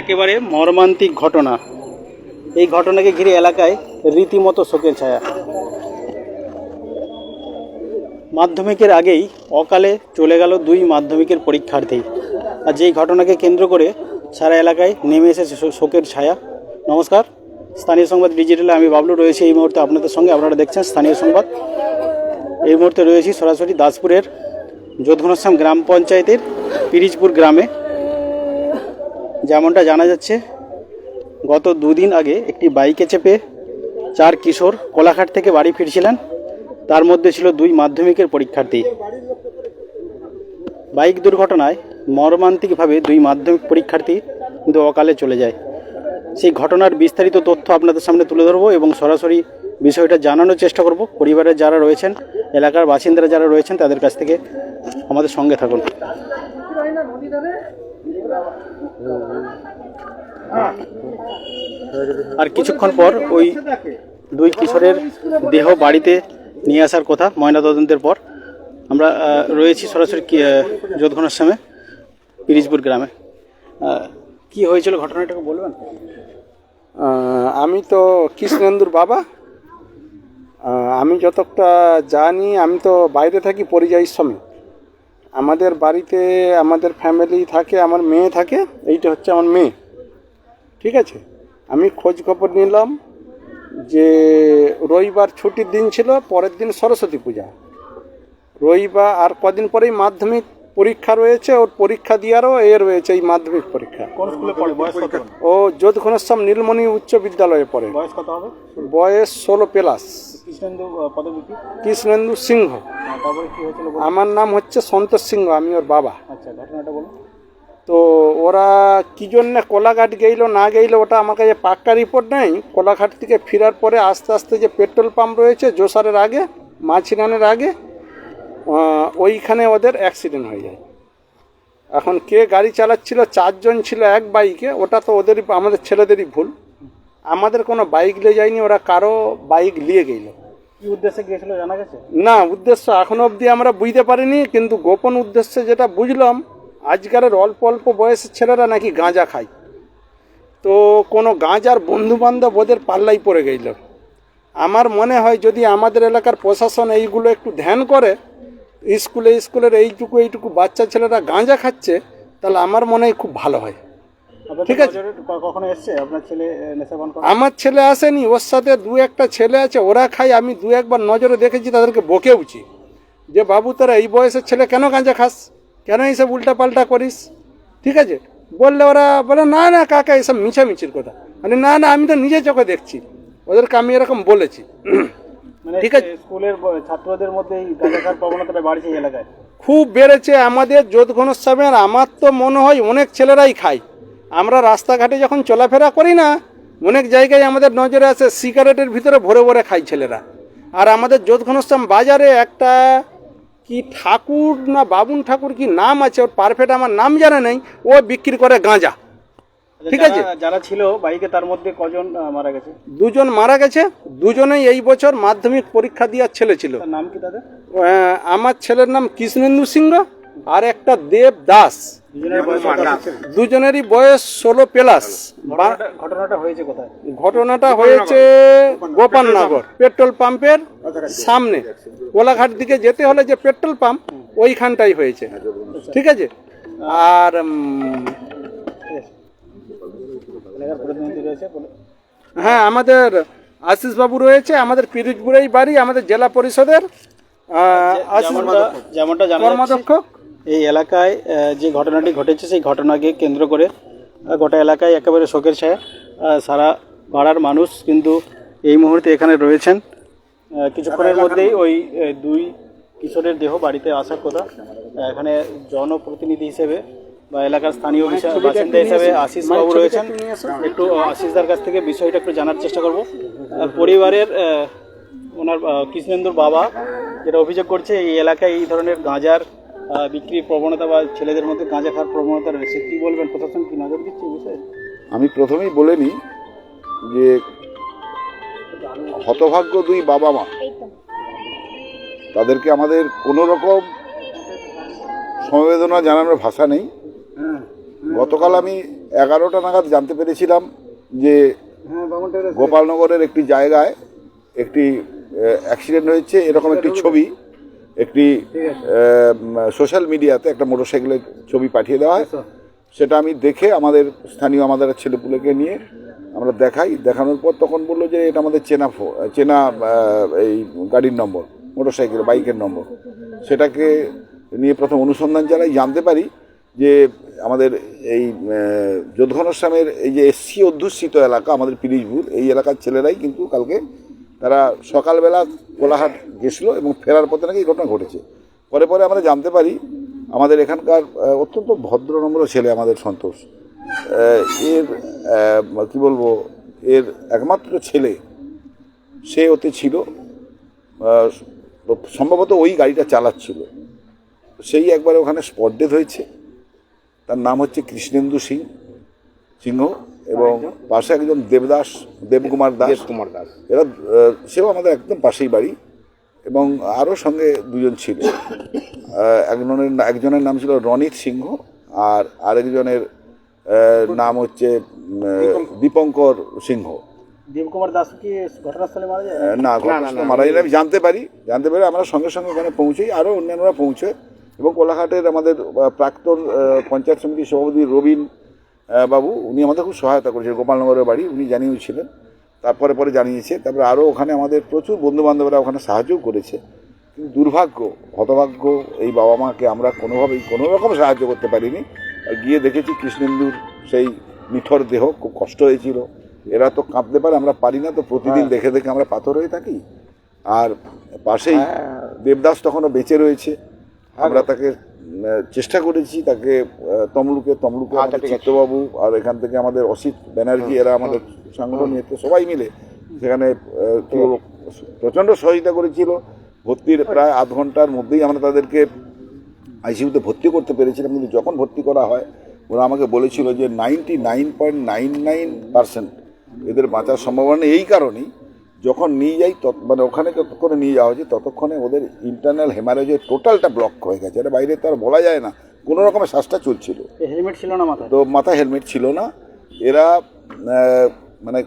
একেবারে মর্মান্তিক ঘটনা। এই ঘটনাকে ঘিরে এলাকায় রীতিমতো শোকের ছায়া। মাধ্যমিকের আগেই অকালে চলে গেল দুই মাধ্যমিকের পরীক্ষার্থী। আর যেই ঘটনাকে কেন্দ্র করে সারা এলাকায় নেমে এসেছে শোকের ছায়া। নমস্কার, স্থানীয় সংবাদ ডিজিটালে আমি বাবলু রয়েছি এই মুহূর্তে আপনাদের সঙ্গে। আপনারা দেখছেন স্থানীয় সংবাদ। এই মুহূর্তে রয়েছি সরাসরি দাসপুরের যোধঘনশ্যাম গ্রাম পঞ্চায়েতের পিরিজপুর গ্রামে। যেমনটা জানা যাচ্ছে, গত দুদিন আগে একটি বাইকে চেপে চার কিশোর কোলাঘাট থেকে বাড়ি ফিরছিলেন। তার মধ্যে ছিল দুই মাধ্যমিকের পরীক্ষার্থী। বাইক দুর্ঘটনায় মর্মান্তিকভাবে দুই মাধ্যমিক পরীক্ষার্থী কিন্তু অকালে চলে যায়। সেই ঘটনার বিস্তারিত তথ্য আপনাদের সামনে তুলে ধরবো এবং সরাসরি বিষয়টা জানানোর চেষ্টা করব। পরিবারের যারা রয়েছেন, এলাকার বাসিন্দারা যারা রয়েছেন, তাদের কাছ থেকে আমাদের সঙ্গে থাকুন। আর কিছুক্ষণ পর ওই দুই কিশোরের দেহ বাড়িতে নিয়ে আসার কথা ময়নাতদন্তের পর। আমরা রয়েছি সরাসরি আহ, যোধঘনশ্যামে পিরিজপুর গ্রামে। কি হয়েছিল ঘটনাটাকে বলবেন? আমি তো কৃষ্ণেন্দুর বাবা। আমি যতটা জানি আমি তো বাইরে থাকি পরিযায়ী শ্রমিক। আমাদের বাড়িতে আমাদের ফ্যামিলি থাকে, আমার মেয়ে থাকে, এইটা হচ্ছে আমার মেয়ে। ঠিক আছে? আমি খোঁজ খবর নিলাম যে রবিবার ছুটির দিন ছিল, পরের দিন সরস্বতী পূজা। রবিবার আর কদিন পরেই মাধ্যমিক পরীক্ষা রয়েছে ওর পরীক্ষা দেওয়ারও এ রয়েছে এই মাধ্যমিক পরীক্ষা। কোন স্কুলে পড়ে? বয়স কত? ও যোধঘনশ্যাম নীলমণি উচ্চ বিদ্যালয়ে পড়ে। বয়স কত হবে? বয়স ষোলো প্লাস। কৃষ্ণেন্দু পদবী কৃষ্ণেন্দু সিংহ? আমার নাম হচ্ছে সন্তোষ সিংহ আমি ওর বাবা। আচ্ছা ঘটনাটা বলুন। তো ওরা কি জন্য কোলাঘাট গেইলো না গেইলো ওটা আমার কাছে পাক্কা রিপোর্ট নেই। কোলাঘাট থেকে ফেরার পরে আস্তে আস্তে যে পেট্রোল পাম্প রয়েছে জোসারের আগে মাছিরানের আগে ওইখানে ওদের অ্যাক্সিডেন্ট হয়ে যায়। এখন কে গাড়ি চালাচ্ছিল চারজন ছিল এক বাইকে ওটা তো ওদেরই আমাদের ছেলেদেরই ভুল। আমাদের কোনো বাইক নিয়ে যায়নি ওরা কারও বাইক নিয়ে গেল। কি উদ্দেশ্যে গিয়েছিল জানা গেছে? না উদ্দেশ্য এখনও অবধি আমরা বুঝতে পারিনি কিন্তু গোপন উদ্দেশ্যে যেটা বুঝলাম আজকালের অল্প অল্প বয়সের ছেলেরা নাকি গাঁজা খায়। তো কোনো গাঁজার বন্ধু বান্ধব ওদের পাল্লাই পড়ে গেল। আমার মনে হয় যদি আমাদের এলাকার প্রশাসন এইগুলো একটু ধ্যান করে স্কুলে স্কুলের এইটুকু এইটুকু বাচ্চা ছেলেরা গাঁজা খাচ্ছে তাহলে আমার মনে হয় খুব ভালো হয়। ঠিক আছে। কখনো এসছে? আপনার ছেলে আমার ছেলে আসেনি ওর সাথে দু একটা ছেলে আছে ওরা খায় আমি দু একবার নজরে দেখেছি তাদেরকে বকে বকেওছি। যে বাবু তোরা এই বয়সের ছেলে কেন গাঁজা খাস? কেন এইসব উল্টা পাল্টা করিস? ঠিক আছে? বললে ওরা বলে না না কাকা এসব মিছামিছির কথা। মানে না না আমি তো নিজে চোখে দেখছি। ওদেরকে আমি এরকম বলেছি। ঠিক আছে। স্কুলের ছাত্রদের মধ্যে গাঁজা প্রবণতাটা বাড়ছে এলাকায়। খুব বেড়েছে আমাদের যোধ ঘনশ্যামের আমার তো মনে হয় অনেক ছেলেরাই খায়। আমরা রাস্তাঘাটে যখন চলাফেরা করি না অনেক জায়গায় আমাদের নজরে আসে সিগারেটের ভিতরে ভরে ভরে খায় ছেলেরা। আর আমাদের যোধ ঘনশ্যাম বাজারে একটা কি ঠাকুর না বাবুন ঠাকুর কি নাম আছে ওর পারফেক্ট আমার নাম জানা নেই ও বিক্রি করে গাঁজা। ঠিক আছে। যারা- ছিল বাইকে তার মধ্যে কজন মারা গেছে? দুজন মারা গেছে দুজনেই এই বছর মাধ্যমিক পরীক্ষা দেওয়ার ছেলে ছিল। নাম কি তাদের? আমার ছেলের নাম কৃষ্ণেন্দু সিংহ আর একটা দেব দাস। বয়স দুজনেরই বয়স ষোলো প্লাস। ঘটনাটা- হয়েছে কোথায়? ঘটনাটা হয়েছে গোপালনগর পেট্রোল পাম্পের সামনে। কোলাঘাট দিকে যেতে হলে যে পেট্রোল পাম্প ওইখানটাই হয়েছে। ঠিক আছে? আর এলাকার প্রতিনিধি রয়েছে হ্যাঁ আমাদের আশিস বাবু রয়েছে আমাদের পিরিজপুরেই বাড়ি আমাদের জেলা পরিষদের আশিস যেমনটা কর্মাধ্যক্ষ। এই এলাকায় যে ঘটনাটি ঘটেছে সেই ঘটনাকে কেন্দ্র করে গোটা এলাকায় একেবারে শোকের ছায়া। সারা পাড়ার মানুষ কিন্তু এই মুহূর্তে এখানে রয়েছেন। কিছুক্ষণের মধ্যেই ওই দুই কিশোরের দেহ বাড়িতে আসার কথা। এখানে জনপ্রতিনিধি হিসেবে বা এলাকার স্থানীয় বিষয় বাসিন্দা হিসাবে আশিস বাবু রয়েছেন। একটু আশিসদার কাছ থেকে বিষয়টা একটু জানার চেষ্টা করব। পরিবারের ওনার কৃষ্ণেন্দুর বাবা যেটা অভিযোগ করছে এই এলাকায় এই ধরনের গাঁজার বিক্রির প্রবণতা বা ছেলেদের মধ্যে গাঁজা খাওয়ার প্রবণতা রয়েছে। কী বলবেন? প্রশাসন কী নজর দিচ্ছে বিষয়ে? আমি প্রথমেই বলে নিই যে হতভাগ্য দুই বাবা মা। তাদেরকে আমাদের কোনো রকম সমবেদনা জানানোর ভাষা নেই। গতকাল আমি এগারোটা নাগাদ জানতে পেরেছিলাম যে গোপালনগরের একটি জায়গায় একটি অ্যাক্সিডেন্ট হয়েছে। এরকম একটি ছবি, একটি সোশ্যাল মিডিয়াতে একটা মোটরসাইকেলের ছবি পাঠিয়ে দেওয়া হয়। সেটা আমি দেখে আমাদের স্থানীয় আমাদের ছেলেপুলেকে নিয়ে আমরা দেখাই। দেখানোর পর তখন বলল যে এটা আমাদের চেনা ফো, চেনা এই গাড়ির নম্বর, মোটরসাইকেল, বাইকের নম্বর। সেটাকে নিয়ে প্রথম অনুসন্ধান চালাই জানতে পারি যে আমাদের এই যোধঘনশ্যামের এই যে এসসি অধ্যুষিত এলাকা, আমাদের পিরিজপুর এই এলাকার ছেলেরাই কিন্তু কালকে তারা সকালবেলা কোলাহাট গেছিল এবং ফেরার পথে নাকি ঘটনা ঘটেছে। পরে পরে আমরা জানতে পারি, আমাদের এখানকার অত্যন্ত ভদ্র নম্র ছেলে আমাদের সন্তোষ। এর কি বলব, এর একমাত্র ছেলে, সে ওতে ছিল সম্ভবত ওই গাড়িটা চালাচ্ছিল। সেই একবার ওখানে স্পট ডেথ হয়েছে। তার নাম হচ্ছে কৃষ্ণেন্দু সিং সিংহ এবং পাশে একজন দেবদাস দেবকুমার দাস। কুমার দাস। এরা সেও আমাদের একদম পাশেই বাড়ি এবং আরও সঙ্গে দুজন ছিল। একজনের একজনের নাম ছিল রনিত সিংহ আর আরেকজনের নাম হচ্ছে দীপঙ্কর। সিংহ। দেবকুমার দাস কি ঘটনাস্থলে মারা যায়? না ঘটনাস্থলে মারা গেলে আমি জানতে পারি জানতে পারি আমরা সঙ্গে সঙ্গে ওখানে পৌঁছই আরও অন্যান্যরা পৌঁছে এবং কোলাঘাটের আমাদের প্রাক্তন পঞ্চায়েত সমিতির সভাপতি রবীন বাবু উনি আমাদের খুব সহায়তা করেছিলেন গোপালনগরের বাড়ি উনি জানিয়েছিলেন। তারপরে পরে জানিয়েছে তারপরে আরও ওখানে আমাদের প্রচুর বন্ধু বান্ধবরা ওখানে সাহায্যও করেছে। কিন্তু দুর্ভাগ্য হতভাগ্য এই বাবা মাকে আমরা কোনোভাবেই কোনো রকম সাহায্য করতে পারিনি। গিয়ে দেখেছি কৃষ্ণেন্দুর সেই নিথর দেহ খুব কষ্ট হয়েছিল। এরা তো কাঁপতে পারে আমরা পারি না তো প্রতিদিন দেখে দেখে আমরা পাথর হয়ে থাকি। আর পাশেই দেবদাস তখনও বেঁচে রয়েছে। আমরা তাকে চেষ্টা করেছি তাকে তমলুকে তমলুকে আমাদের চিত্তবাবু আর এখান থেকে আমাদের অসিত ব্যানার্জি এরা আমাদের সংগঠন নিয়ে সবাই মিলে সেখানে প্রচণ্ড সহযোগিতা করেছিল। ভর্তির প্রায় আধ ঘণ্টার মধ্যেই আমরা তাদেরকে আইসিইউতে ভর্তি করতে পেরেছিলাম কিন্তু যখন ভর্তি করা হয় ওরা আমাকে বলেছিল যে ninety nine point nine nine percent এদের বাঁচার সম্ভাবনা এই কারণেই যখন নিয়ে যাই তত মানে ওখানে যতক্ষণে নিয়ে যাওয়া হয়েছে ততক্ষণে ওদের ইন্টারনাল হেমারেজের টোটালটা ব্লক হয়ে গেছে। এটা বাইরে তো আর বলা যায় না কোনো রকমের শ্বাসটা চলছিল। হেলমেট ছিল না মাথায়? তো মাথায় হেলমেট ছিল না। এরা মানে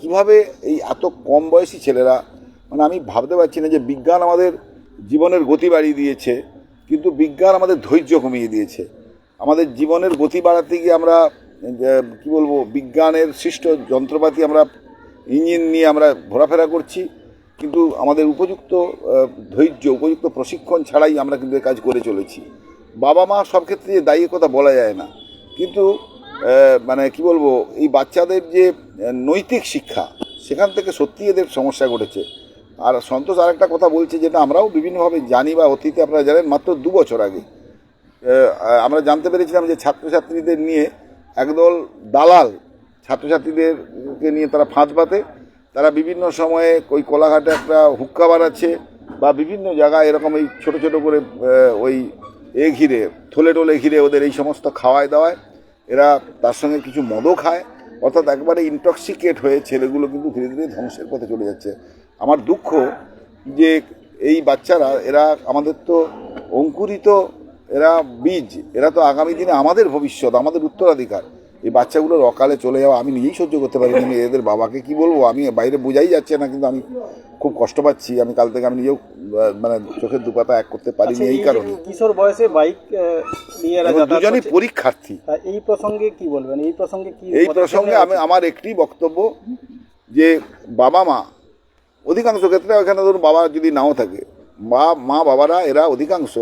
কীভাবে এই এত কম বয়সী ছেলেরা মানে আমি ভাবতে পারছি না যে বিজ্ঞান আমাদের জীবনের গতি বাড়িয়ে দিয়েছে কিন্তু বিজ্ঞান আমাদের ধৈর্য কমিয়ে দিয়েছে। আমাদের জীবনের গতি বাড়াতে গিয়ে আমরা কি বলব বিজ্ঞানের সৃষ্ট যন্ত্রপাতি আমরা ইঞ্জিন নিয়ে আমরা ঘোরাফেরা করছি, কিন্তু আমাদের উপযুক্ত ধৈর্য, উপযুক্ত প্রশিক্ষণ ছাড়াই আমরা কিন্তু কাজ করে চলেছি। বাবা মা সব ক্ষেত্রে যে দায়ী কথা বলা যায় না, কিন্তু মানে কি বলব, এই বাচ্চাদের যে নৈতিক শিক্ষা, সেখান থেকে সত্যি এদের সমস্যা ঘটেছে। আর সন্তোষ আরেকটা কথা বলছে যেটা আমরাও বিভিন্নভাবে জানি বা অতীতে আপনারা জানেন, মাত্র দু বছর আগে আমরা জানতে পেরেছিলাম যে ছাত্রছাত্রীদের নিয়ে একদল দালাল ছাত্রছাত্রীদেরকে নিয়ে তারা ফাঁদ পাতে তারা বিভিন্ন সময়ে ওই কোলাঘাটে একটা হুক্কা বাড়াচ্ছে বা বিভিন্ন জায়গায় এরকম এই ছোটো ছোটো করে ওই এ ঘিরে, থলে টোলে ঘিরে ওদের এই সমস্ত খাওয়ায় দাওয়ায়। এরা তার সঙ্গে কিছু মদও খায়। অর্থাৎ একবারে ইনটক্সিকেট হয়ে ছেলেগুলো কিন্তু ধীরে ধীরে ধ্বংসের পথে চলে যাচ্ছে। আমার দুঃখ যে এই বাচ্চারা, এরা আমাদের তো অঙ্কুরিত, এরা বীজ, এরা তো আগামী দিনে আমাদের ভবিষ্যৎ, আমাদের উত্তরাধিকার। এই বাচ্চাগুলোর অকালে চলে যাওয়া আমি নিজেই সহ্য করতে পারিনি। আমি এদের বাবাকে কি বলব? আমি বাইরে বোঝাই যাচ্ছে না কিন্তু আমি খুব কষ্ট পাচ্ছি। আমি কাল থেকে আমি নিজেও মানে চোখের দুপাতা এক করতে পারিনি আচ্ছা, এই কারণে। কিশোর বয়সে বাইক নিয়ে দুজনই পরীক্ষার্থী। এই প্রসঙ্গে কি বলবেন? এই প্রসঙ্গে কি এই প্রসঙ্গে আমি আমার একটি বক্তব্য যে বাবা মা অধিকাংশ ক্ষেত্রে এখানে ধরুন বাবা যদি নাও থাকে মা মা বাবারা এরা অধিকাংশ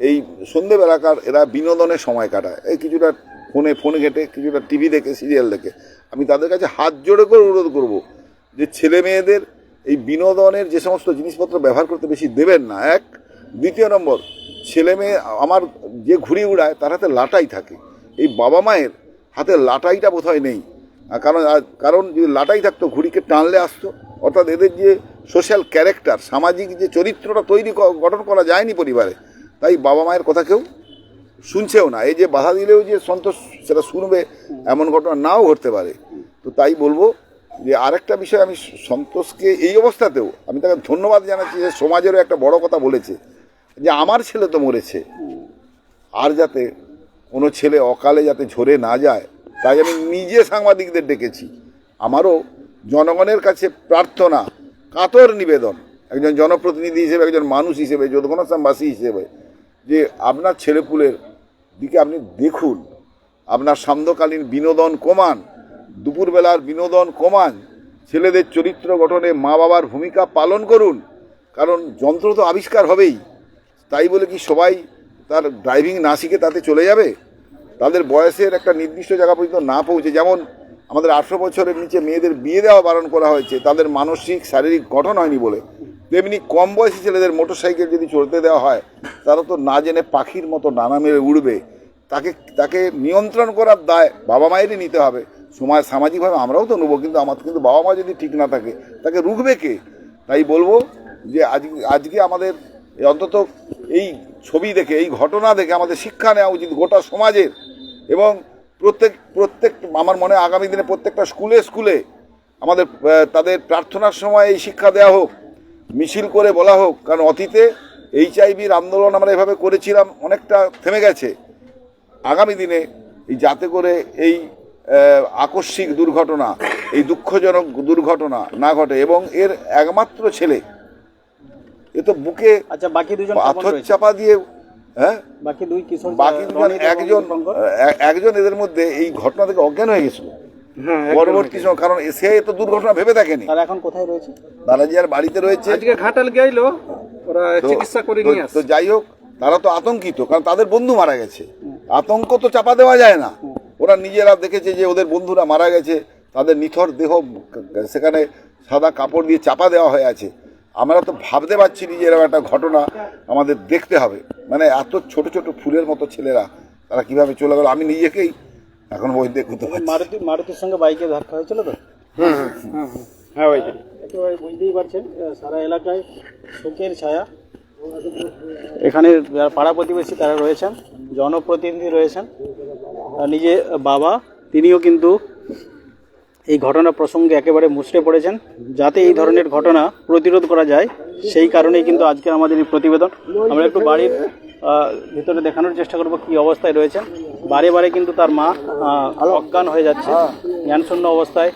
এই সন্ধেবেলাকার এরা বিনোদনের সময় কাটায়। এই কিছুটা ফোনে, ফোন ঘেটে কিছুটা টিভি দেখে, সিরিয়াল দেখে। আমি তাদের কাছে হাত জোড়ে করে অনুরোধ করব যে ছেলে মেয়েদের এই বিনোদনের যে সমস্ত জিনিসপত্র ব্যবহার করতে বেশি দেবেন না। এক, দ্বিতীয় নম্বর, ছেলে মেয়ে, আমার যে ঘুড়ি উড়ায়, তার হাতে লাটাই থাকে। এই বাবা মায়ের হাতে লাটাইটা বোধহয় নেই। কারণ কারণ যদি লাটাই থাকতো, ঘুড়িকে টানলে আসতো। অর্থাৎ এদের যে সোশ্যাল ক্যারেক্টার সামাজিক যে চরিত্রটা তৈরি গঠন করা যায়নি পরিবারে, তাই বাবা মায়ের কথা কেউ শুনছেও না। এই যে বাধা দিলেও যে সন্তোষ, সেটা শুনবে এমন ঘটনা নাও ঘটতে পারে। তো তাই বলব যে আরেকটা বিষয় আমি সন্তোষকে এই অবস্থাতেও আমি তাকে ধন্যবাদ জানাচ্ছি যে সমাজেরও একটা বড় কথা বলেছে যে আমার ছেলে তো মরেছে। আর যাতে কোনো ছেলে অকালে যাতে ঝরে না যায়, তাই আমি নিজে সাংবাদিকদের ডেকেছি। আমারও জনগণের কাছে প্রার্থনা, কাতর নিবেদন, একজন জনপ্রতিনিধি হিসেবে, একজন মানুষ হিসেবে যদুঘনাশ্রমবাসী হিসেবে, যে আপনার ছেলেপুলের দিকে আপনি দেখুন, আপনার সান্ধ্যকালীন বিনোদন কমান, দুপুরবেলার বিনোদন কমান, ছেলেদের চরিত্র গঠনে মা বাবার ভূমিকা পালন করুন, কারণ যন্ত্র তো আবিষ্কার হবেই। তাই বলে কি সবাই তার ড্রাইভিং না শিখে তাতে চলে যাবে? তাদের বয়সের একটা নির্দিষ্ট জায়গা পর্যন্ত না পৌঁছে, যেমন আমাদের আঠেরো বছরের নিচে মেয়েদের বিয়ে দেওয়া বারণ করা হয়েছে, তাদের মানসিক, শারীরিক গঠন হয়নি বলে। তেমনি কম বয়সী ছেলেদের মোটর সাইকেল যদি চলতে দেওয়া হয়, তারা তো না জেনে পাখির মতো ডানা মেরে উড়বে। তাকে তাকে নিয়ন্ত্রণ করার দায় বাবা মায়েরই নিতে হবে। সময় সামাজিকভাবে আমরাও তো নেব, কিন্তু আমার কিন্তু বাবা মা যদি ঠিক না থাকে, তাকে রুখবে কে? তাই বলব যে আজ, আজকে আমাদের অন্তত এই ছবি দেখে, এই ঘটনা দেখে আমাদের শিক্ষা নেওয়া উচিত গোটা সমাজের। এবং প্রত্যেক প্রত্যেক, আমার মনে আগামী দিনে প্রত্যেকটা স্কুলে স্কুলে আমাদের তাদের প্রার্থনার সময় এই শিক্ষা দেওয়া হোক। মিছিল করে বলা হোক কারণ অতীতে এইচআইভির আন্দোলন আমরা এভাবে করেছিলাম অনেকটা থেমে গেছে। আগামী দিনে এই যাতে করে এই আকস্মিক দুর্ঘটনা এই দুঃখজনক দুর্ঘটনা না ঘটে এবং এর একমাত্র ছেলে এ তো বুকে আচ্ছা বাকি দুজন পাথর চাপা দিয়ে হ্যাঁ? বাকি দুই কিশোর বাকি একজন একজন এদের মধ্যে এই ঘটনা থেকে অজ্ঞান হয়ে গেছিল। পরবর্তী সময় কারণ সে তো দুর্ঘটনা ভেবে দেখেনি। তারা এখন কোথায় রয়েছে? দাদাজি আর বাড়িতে রয়েছে। আজকে ঘাটাল গেলো ওরা চিকিৎসা করে নিয়ে তো যাই হোক তারা তো আতঙ্কিত কারণ তাদের বন্ধু মারা গেছে। আতঙ্ক তো চাপা দেওয়া যায় না। ওরা নিজেরা দেখেছে যে ওদের বন্ধুরা মারা গেছে তাদের নিথর দেহ সেখানে সাদা কাপড় দিয়ে চাপা দেওয়া হয়ে আছে। আমরা তো ভাবতে পারছি না যে এরকম একটা ঘটনা আমাদের দেখতে হবে। মানে এত ছোট ছোট ফুলের মতো ছেলেরা তারা কীভাবে চলে গেল? আমি নিজেকেই এখন বই দেখতে পাচ্ছি মারুতি মারুতির সঙ্গে বাইকে ধাক্কা হয়েছিল তো? হ্যাঁ ওই যে। একেবারে বুঝতেই পারছেন সারা এলাকায় শোকের ছায়া। এখানে যারা পাড়া প্রতিবেশী তারা রয়েছেন জনপ্রতিনিধি রয়েছেন নিজে বাবা তিনিও কিন্তু এই ঘটনা প্রসঙ্গে একেবারে মুচড়ে পড়েছেন। যাতে এই ধরনের ঘটনা প্রতিরোধ করা যায় সেই কারণেই কিন্তু আজকে আমাদের এই প্রতিবেদন। আমরা একটু বাড়ির ভিতরে দেখানোর চেষ্টা করব কি অবস্থায় রয়েছেন। বারে বারে কিন্তু তার মা অজ্ঞান হয়ে যাচ্ছে। জ্ঞানশূন্য অবস্থায়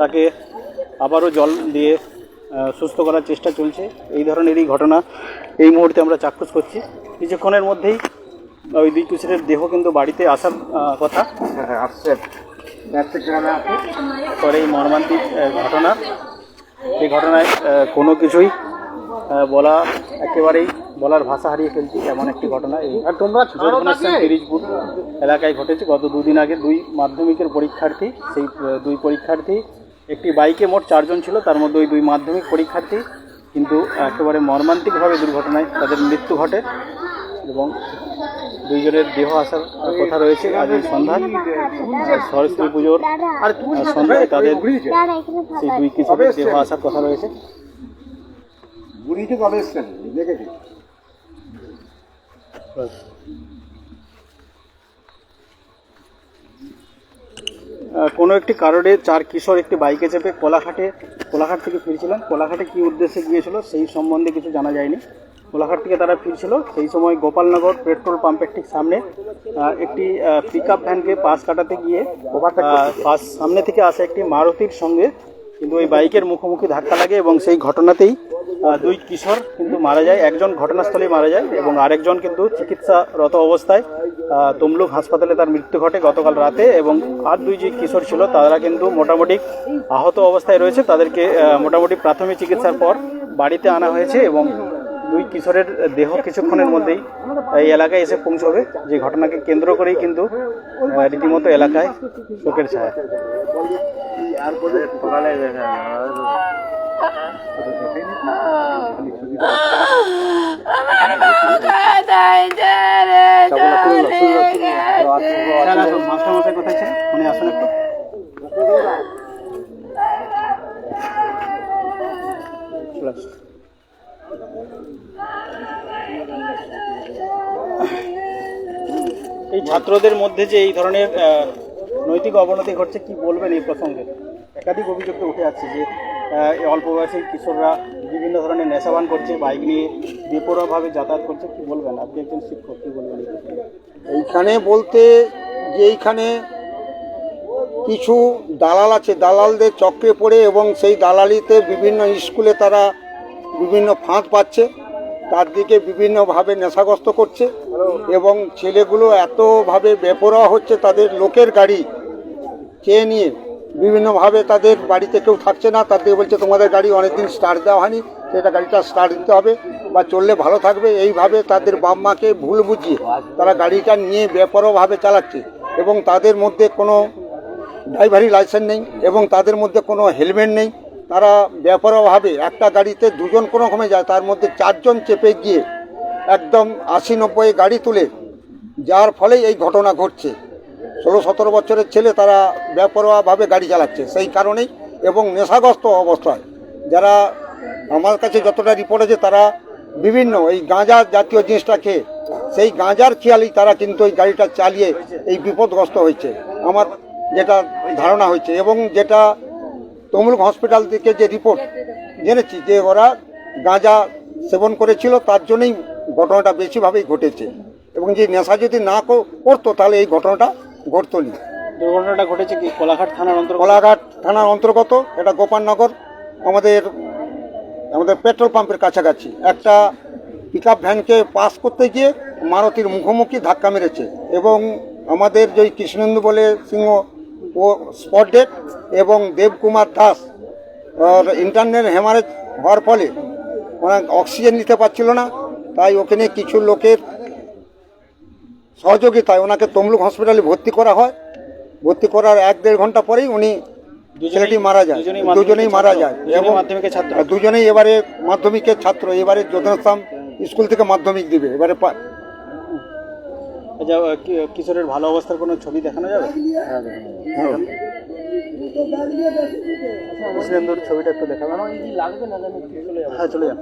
তাকে আবারও জল দিয়ে সুস্থ করার চেষ্টা চলছে। এই ধরনেরই ঘটনা এই মুহূর্তে আমরা চাক্ষুষ করছি। কিছুক্ষণের মধ্যেই ওই দুই কিশোরের দেহ কিন্তু বাড়িতে আসার কথা। হ্যাঁ আসছে। পরে এই মর্মান্তিক ঘটনা। এই ঘটনায় কোনো কিছুই বলা একেবারেই বলার ভাষা হারিয়ে ফেলছি এমন একটি ঘটনা। এই আর তোমরা তিরিশপুর এলাকায় ঘটেছে। গত দুদিন আগে দুই মাধ্যমিকের পরীক্ষার্থী সেই দুই পরীক্ষার্থী একটি বাইকে মোট চারজন ছিল তার মধ্যে ওই দুই মাধ্যমিক পরীক্ষার্থী কিন্তু একেবারে মর্মান্তিকভাবে দুর্ঘটনায় তাদের মৃত্যু ঘটে এবং দুইজনের দেহ আসার কথা রয়েছে আজ এই সন্ধ্যায়। সরস্বতী পুজোর আর সন্ধ্যায় তাদের সেই দুই কিশোরের দেহ আসার কথা রয়েছে। বুড়ি তো কবে এসছেন দেখেছি। কোনো একটি কারণে চার কিশোর একটি বাইকে চেপে কোলাঘাটে কোলাঘাট থেকে ফিরছিলেন। কোলাঘাটে কী উদ্দেশ্যে গিয়েছিল সেই সম্বন্ধে কিছু জানা যায়নি। কোলাঘাট থেকে তারা ফিরছিল সেই সময় গোপালনগর পেট্রোল পাম্পের ঠিক সামনে একটি পিক আপ ভ্যানকে পাশ কাটাতে গিয়ে পাশ সামনে থেকে আসা একটি মারুতির সঙ্গে। কিন্তু ওই বাইকের মুখোমুখি ধাক্কা লাগে এবং সেই ঘটনাতেই দুই কিশোর কিন্তু মারা যায়। একজন ঘটনাস্থলেই মারা যায় এবং আরেকজন কিন্তু চিকিৎসারত অবস্থায় তমলুক হাসপাতালে তার মৃত্যু ঘটে গতকাল রাতে এবং আর দুই যে কিশোর ছিল তারা কিন্তু মোটামুটি আহত অবস্থায় রয়েছে। তাদেরকে মোটামুটি প্রাথমিক চিকিৎসার পর বাড়িতে আনা হয়েছে এবং দুই কিশোরের দেহ কিছুক্ষণের মধ্যেই এই এলাকায় এসে পৌঁছবে। যে ঘটনাকে কেন্দ্র করেই কিন্তু রীতিমতো এলাকায় শোকের ছায়া। মাস্টারমশাই কোথায় ছিলেন। এই ছাত্রদের মধ্যে যে এই ধরনের নৈতিক অবনতি ঘটছে, কি বলবেন এই প্রসঙ্গে একাধিক অভিযোগ উঠে আসছে যে অল্প বয়সী কিশোররা বিভিন্ন ধরনের নেশাবান করছে বাইক নিয়ে বেপরোয়াভাবে যাতায়াত করছে। কি বলবেন? আপনি একজন শিক্ষক, কি বলবেন? এইখানে বলতে যে এইখানে কিছু দালাল আছে। দালালদের চক্রে পড়ে এবং সেই দালালিতে বিভিন্ন স্কুলে তারা বিভিন্ন ফাঁদ পাচ্ছে, তার দিকে বিভিন্নভাবে নেশাগ্রস্ত করছে এবং ছেলেগুলো এতভাবে বেপরোয়া হচ্ছে, তাদের লোকের গাড়ি চেয়ে নিয়ে বিভিন্নভাবে তাদের বাড়িতে কেউ থাকছে না তাদের বলছে তোমাদের গাড়ি অনেকদিন স্টার্ট দেওয়া হয়নি, সেটা গাড়িটা স্টার্ট দিতে হবে বা চললে ভালো থাকবে, এইভাবে তাদের বাপ মাকে ভুল বুঝিয়ে তারা গাড়িটা নিয়ে বেপরোয়াভাবে চালাচ্ছে এবং তাদের মধ্যে কোনো ড্রাইভারি লাইসেন্স নেই এবং তাদের মধ্যে কোনো হেলমেট নেই। তারা বেপরোয়াভাবে একটা গাড়িতে দুজন কোনো রকমে যায়, তার মধ্যে চারজন চেপে গিয়ে একদম আশি নব্বই গাড়ি তুলে, যার ফলে এই ঘটনা ঘটছে। ষোলো সতেরো বছরের ছেলে তারা বেপরোয়াভাবে গাড়ি চালাচ্ছে, সেই কারণেই এবং নেশাগ্রস্ত অবস্থায়। যারা আমার কাছে যতটা রিপোর্ট আছে তারা বিভিন্ন এই গাঁজা জাতীয় জিনিসটা খেয়ে, সেই গাঁজার খেয়ালেই তারা কিন্তু এই গাড়িটা চালিয়ে এই বিপদগ্রস্ত হয়েছে। আমার যেটা ধারণা হয়েছে এবং যেটা তমলুক হসপিটাল থেকে যে রিপোর্ট জেনেছি যে ওরা গাঁজা সেবন করেছিল, তার জন্যই ঘটনাটা বেশিভাবেই ঘটেছে। এবং যে নেশা যদি না করতো তাহলে এই ঘটনাটা না দুর্ঘটনাটা ঘটেছে কি? কোলাঘাট থানার অন্তর্গত? কোলাঘাট থানার অন্তর্গত এটা গোপালনগর আমাদের আমাদের পেট্রোল পাম্পের কাছাকাছি। একটা পিক আপ ভ্যানকে পাস করতে গিয়ে মারুতির মুখোমুখি ধাক্কা মেরেছে এবং আমাদের যে কৃষ্ণেন্দু বলে সিংহ ও স্পট ডেট এবং দেবকুমার দাস ইন্টারনেট হেমারেজ হওয়ার ফলে ওনার অক্সিজেন নিতে পারছিল না তাই ওখানে কিছু লোকের সহযোগিতায় ওনাকে তমলুক হসপিটালে ভর্তি করা হয়। ভর্তি করার এক দেড় ঘণ্টা পরেই উনি দুজনেই- ছেলেটি মারা যায়। দুজনেই দুজনেই মারা যায়। দুজনেই এবং মাধ্যমিকের ছাত্র। দুজনেই এবারে মাধ্যমিকের ছাত্র। এবারে যোধনাশ্রাম স্কুল থেকে মাধ্যমিক দিবে। এবারে আচ্ছা কিশোরের ভালো অবস্থার কোনো ছবি দেখানো যাবে? হ্যাঁ। ছবিটা একটু দেখাবেন। হ্যাঁ চলে যান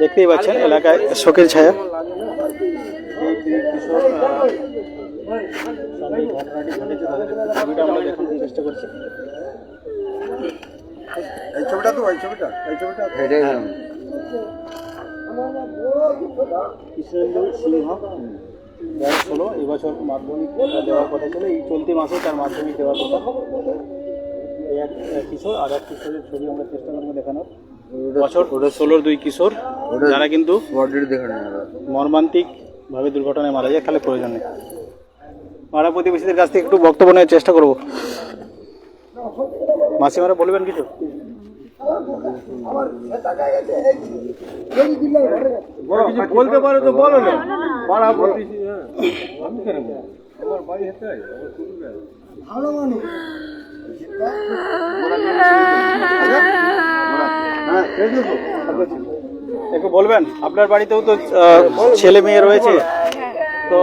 দেখতেই পাচ্ছেন এলাকায় শোকের ছায়া আহ, সঙ্গে এই ঘটনাটি ঘটেছে তাদের ছবিটা আমরা দেখানোর চেষ্টা করছি এই ছবিটা তো এই ছবিটা এই ছবিটা। কৃষ্ণেন্দু সিংহ বয়স হলো এবছর মাধ্যমিক দেওয়ার কথা ছিল। এই চলতি মাসে তার মাধ্যমিক দেওয়ার কথা। এক এক কিশোর আর এক কিশোরের ছবি আমরা চেষ্টা করব দেখানোর। বছর ষোলোর দুই কিশোর যারা কিন্তু মর্মান্তিক ভাবে দুর্ঘটনায় মারা যায় তাহলে প্রয়োজন নেই। পাড়া প্রতিবেশীদের কাছ থেকে একটু বক্তব্য নেওয়ার চেষ্টা করব। মাসিমারা বলবেন কিছু? বলতে পারো তো বলো না। পাড়া একটু বলবেন, আপনার বাড়িতেও তো ছেলে মেয়ে রয়েছে? তো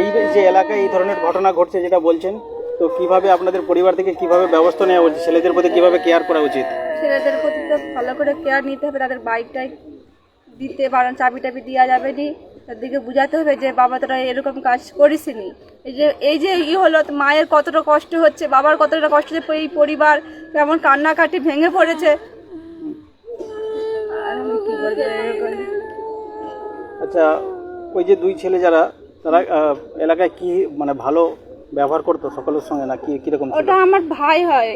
এই যে এলাকায় এই ধরনের ঘটনা ঘটছে যেটা বলছেন, তো কীভাবে আপনাদের পরিবার থেকে কীভাবে ব্যবস্থা নেওয়া উচিত? ছেলেদের প্রতি কীভাবে কেয়ার করা উচিত? ছেলেদের প্রতি তো ভালো করে কেয়ার নিতে হবে, তাদের বাইকটাই দিতে পারেন চাবি টাবি দেওয়া যাবে নি। তাদেরকে বুঝাতে হবে যে বাবা তোরা এরকম কাজ করিসনি। এই যে এই যে ই হলো মায়ের কতটা কষ্ট হচ্ছে বাবার কতটা কষ্ট হচ্ছে এই পরিবার কেমন কান্নাকাটি ভেঙে পড়েছে। আর আমি কি বলব আচ্ছা ওই যে দুই ছেলে যারা তারা এলাকায় কি মানে ভালো ব্যবহার করতো সকলের সঙ্গে না কি কীরকম ওটা আমার ভাই হয়।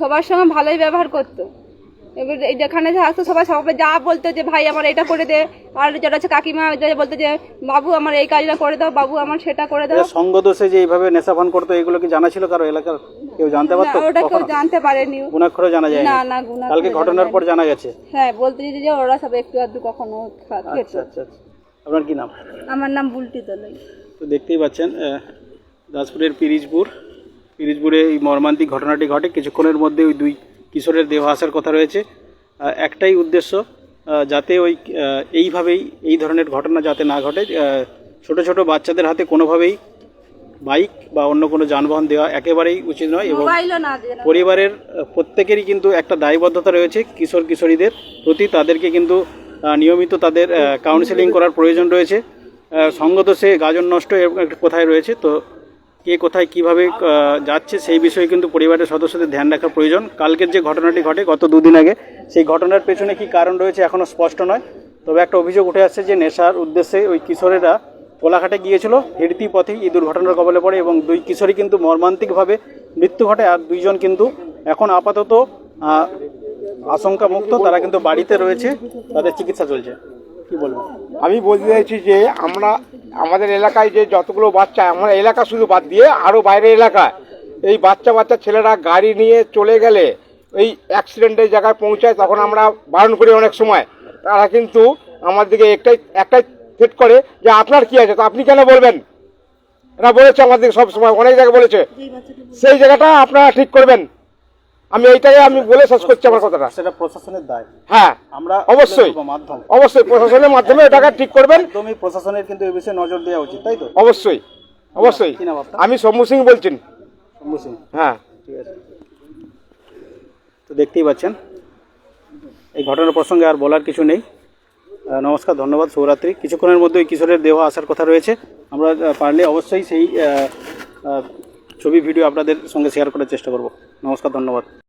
সবার সঙ্গে ভালোই ব্যবহার করতো। এবার এই যেখানে যে আসতো সবাই সবাই যা বলতো যে ভাই আমার এটা করে দে। আর যারা হচ্ছে কাকিমা যারা বলতো যে বাবু আমার এই কাজটা করে দাও বাবু আমার সেটা করে দাও। সঙ্গ দোষে যে এইভাবে নেশাপান করতো এগুলো কি জানা ছিল কারও এলাকার? কেউ জানতে না, পারতো ওটা কেউ জানতে পারেনি। গুণাক্ষরে জানা যায় না না গুণা কালকে ঘটনার পর জানা গেছে। হ্যাঁ বলতে যে যে ওরা সব একটু আধটু কখনো আচ্ছা আচ্ছা আচ্ছা। আপনার কি নাম? আমার নাম বুলটি দলই তো দেখতেই পাচ্ছেন দাসপুরের পিরিজপুর। পিরিজপুরে এই মর্মান্তিক ঘটনাটি ঘটে। কিছুক্ষণের মধ্যে ওই দুই কিশোরের দেহ আসার কথা রয়েছে। একটাই উদ্দেশ্য যাতে ওই এইভাবেই এই ধরনের ঘটনা যাতে না ঘটে। ছোট ছোট বাচ্চাদের হাতে কোনোভাবেই বাইক বা অন্য কোনো যানবাহন দেওয়া একেবারেই উচিত নয় এবং পরিবারের প্রত্যেকেরই কিন্তু একটা দায়বদ্ধতা রয়েছে কিশোর কিশোরীদের প্রতি। তাদেরকে কিন্তু নিয়মিত তাদের কাউন্সেলিং করার প্রয়োজন রয়েছে। সঙ্গত সে গাজন নষ্ট কোথায় রয়েছে তো কে কোথায় কীভাবে যাচ্ছে সেই বিষয়ে কিন্তু পরিবারের সদস্যদের ধ্যান রাখা প্রয়োজন। কালকের যে ঘটনাটি ঘটে, গত দুদিন আগে, সেই ঘটনার পেছনে কি কারণ রয়েছে এখনও স্পষ্ট নয়। তবে একটা অভিযোগ উঠে আসছে যে নেশার উদ্দেশ্যে ওই কিশোরেরা কোলাঘাটে গিয়েছিল। হেরতি পথেই এই দুর্ঘটনার কবলে পড়ে এবং দুই কিশোরী কিন্তু মর্মান্তিকভাবে মৃত্যু ঘটে আর দুইজন কিন্তু এখন আপাতত আশঙ্কামুক্ত। তারা কিন্তু বাড়িতে রয়েছে, তাদের চিকিৎসা চলছে। আমি বলতে চাইছি যে আমরা, আমাদের এলাকায় যে যতগুলো বাচ্চা, আমার এলাকা শুধু বাদ দিয়ে আরও বাইরের এলাকায়। এই বাচ্চা বাচ্চা ছেলেরা গাড়ি নিয়ে চলে গেলে, এই অ্যাক্সিডেন্টের জায়গায় পৌঁছায়, তখন আমরা বারণ করি অনেক সময়। তারা কিন্তু আমার দিকে একটাই একটাই সেট করে যে, আপনার কি আছে? তো আপনি কেন বলবেন? এরা বলেছে আমাদের সব সময়, অনেক জায়গায় বলেছে। সেই জায়গাটা আপনারা ঠিক করবেন। আমি এইটাই আমি বলে শেষ করছি আমার কথাটা। সেটা প্রশাসনের দায়। হ্যাঁ আমরা অবশ্যই। মাধ্যম। অবশ্যই প্রশাসনের মাধ্যমে এটাকে ঠিক করবেন। একদমই প্রশাসনের কিন্তু এই বিষয়ে নজর দেওয়া উচিত তাই তো? অবশ্যই অবশ্যই। আমি সৌম্য সিং বলছেন শম্ভু সিং। হ্যাঁ। ঠিক আছে। তো দেখতেই পাচ্ছেন এই ঘটনার প্রসঙ্গে আর বলার কিছু নেই। নমস্কার ধন্যবাদ শুভরাত্রি। কিছুক্ষণের মধ্যে ওই কিশোরের দেহ আসার কথা রয়েছে। আমরা পারলে অবশ্যই সেই ছবি ভিডিও আপনাদের সঙ্গে শেয়ার করার চেষ্টা করব। নমস্কার ধন্যবাদ।